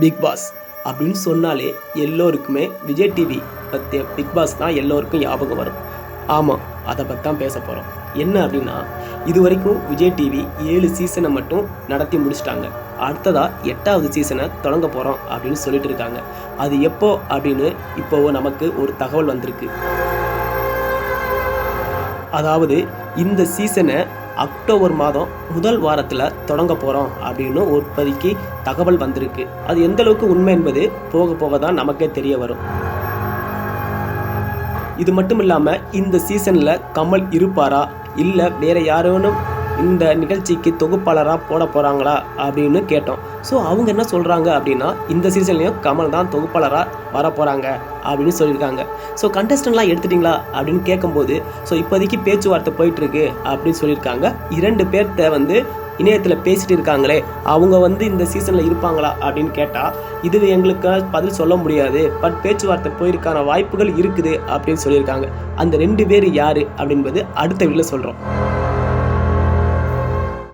Big pass அப்படின்னு சொன்னாலே எல்லோருக்குமே விஜய் டிவி பற்றிய பிக் பாஸ் தான் எல்லோருக்கும் ஞாபகம் வரும். ஆமாம் அதை பற்றி தான் பேச போகிறோம் என்ன அப்படின்னா இது வரைக்கும் விஜய் டிவி ஏழு சீசனை மட்டும் நடத்தி முடிச்சிட்டாங்க. அடுத்ததாக எட்டாவது சீசனை தொடங்க போகிறோம் அப்படின்னு சொல்லிட்டு இருக்காங்க. அது எப்போ அப்படின்னு இப்போ நமக்கு ஒரு தகவல் வந்திருக்கு. அதாவது இந்த சீசனை அக்டோபர் மாதம் முதல் வாரத்தில் தொடங்க போகிறோம் அப்படின்னு ஒரு பதிக்கு தகவல் வந்திருக்கு. அது எந்த அளவுக்கு உண்மை என்பது போக போக தான் நமக்கே தெரிய வரும். இது மட்டும் இல்லாமல் இந்த சீசனில் கமல் இருப்பாரா? இல்லை வேற யாரேனும் இந்த நிகழ்ச்சிக்கு தொகுப்பாளராக போட போகிறாங்களா அப்படின்னு கேட்டோம். ஸோ அவங்க என்ன சொல்கிறாங்க அப்படின்னா இந்த சீசன்லேயும் கமல் தான் தொகுப்பாளராக வர போகிறாங்க அப்படின்னு சொல்லியிருக்காங்க. ஸோ கண்டஸ்டன்ட்லாம் எடுத்துட்டிங்களா அப்படின்னு கேட்கும்போது ஸோ இப்போதைக்கு பேச்சுவார்த்தை போயிட்டுருக்கு அப்படின்னு சொல்லியிருக்காங்க. இரண்டு பேர்த்த வந்து இணையத்தில் பேசிட்டு இருக்காங்களே அவங்க வந்து இந்த சீசனில் இருப்பாங்களா அப்படின்னு கேட்டால் இது எங்களுக்கு பதில் சொல்ல முடியாது பட் பேச்சுவார்த்தை போயிருக்கான வாய்ப்புகள் இருக்குது அப்படின்னு சொல்லியிருக்காங்க. அந்த ரெண்டு பேர் யார் அப்படின்பது அடுத்த வீட்டில் சொல்கிறோம்